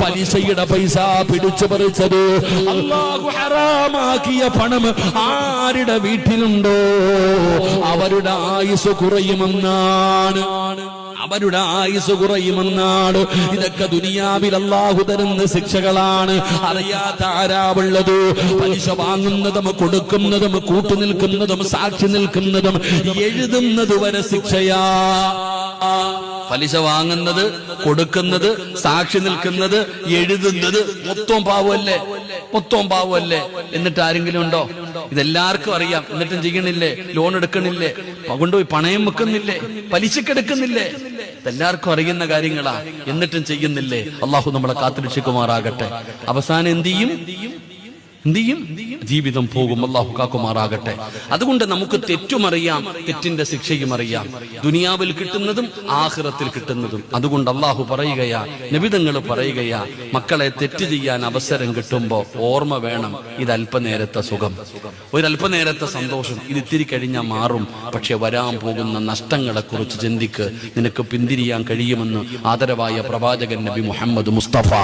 പലിശയുടെ പൈസ പിടിച്ചു പറിച്ചത്. അള്ളാഹു ഹറാമാക്കിയ പണം ആരുടെ വീട്ടിലുണ്ടോ? അവരുടെ ആയുസ് കുറയുമെന്നാണ്. അവരുടെ ആയുസ് കുറയുമെന്നാണ്. ഇതൊക്കെ ദുനിയാവിൽ അള്ളാഹു തരുന്ന ശിക്ഷകളാണ്. അറിയാത്ത ആരാവുള്ളത്? പലിശ വാങ്ങുന്നതും കൊടുക്കുന്നതും കൂട്ടുനിൽക്കുന്നതും സാക്ഷി നിൽക്കുന്നതും എഴുതുന്നത് വരെ ശിക്ഷയാ. പലിശ വാങ്ങുന്നത് കൊടുക്കുന്നത് സാക്ഷി നിൽക്കുന്നത് എഴുതുന്നത് മൊത്തം പാവമല്ലേ? മൊത്തം പാവമല്ലേ? എന്നിട്ട് ആരെങ്കിലും ഉണ്ടോ? ഇതെല്ലാവർക്കും അറിയാം. എന്നിട്ടും ചെയ്യണില്ലേ? ലോൺ എടുക്കണില്ലേ? കൊണ്ടുപോയി പണയം വെക്കുന്നില്ലേ? പലിശക്കെടുക്കുന്നില്ലേ ഇതെല്ലാവർക്കും അറിയുന്ന കാര്യങ്ങളാ. എന്നിട്ടും ചെയ്യുന്നില്ലേ? അള്ളാഹു നമ്മളെ കാത്തിരക്ഷിക്കുമാറാകട്ടെ. അവസാനം എന്ത് ചെയ്യും? എന്ത് ചെയ്യും? ജീവിതം പോകും. അള്ളാഹു കാക്കുമാറാകട്ടെ. അതുകൊണ്ട് നമുക്ക് തെറ്റും അറിയാം തെറ്റിന്റെ ശിക്ഷയും അറിയാം. ദുനിയാവിൽ കിട്ടുന്നതും ആഹ്റത്തിൽ കിട്ടുന്നതും. അതുകൊണ്ട് അള്ളാഹു പറയുകയാ നിബിതങ്ങൾ പറയുകയാ മക്കളെ തെറ്റ് ചെയ്യാൻ അവസരം കിട്ടുമ്പോ ഓർമ്മ വേണം. ഇത് അല്പനേരത്തെ സുഖം. ഒരല്പനേരത്തെ സന്തോഷം. ഇത് ഇത്തിരി കഴിഞ്ഞാൽ മാറും. പക്ഷെ വരാൻ പോകുന്ന നഷ്ടങ്ങളെ കുറിച്ച് ചിന്തിക്ക്. നിനക്ക് പിന്തിരിയാൻ കഴിയുമെന്ന് ആദരവായ പ്രവാചകൻ നബി മുഹമ്മദ് മുസ്തഫ.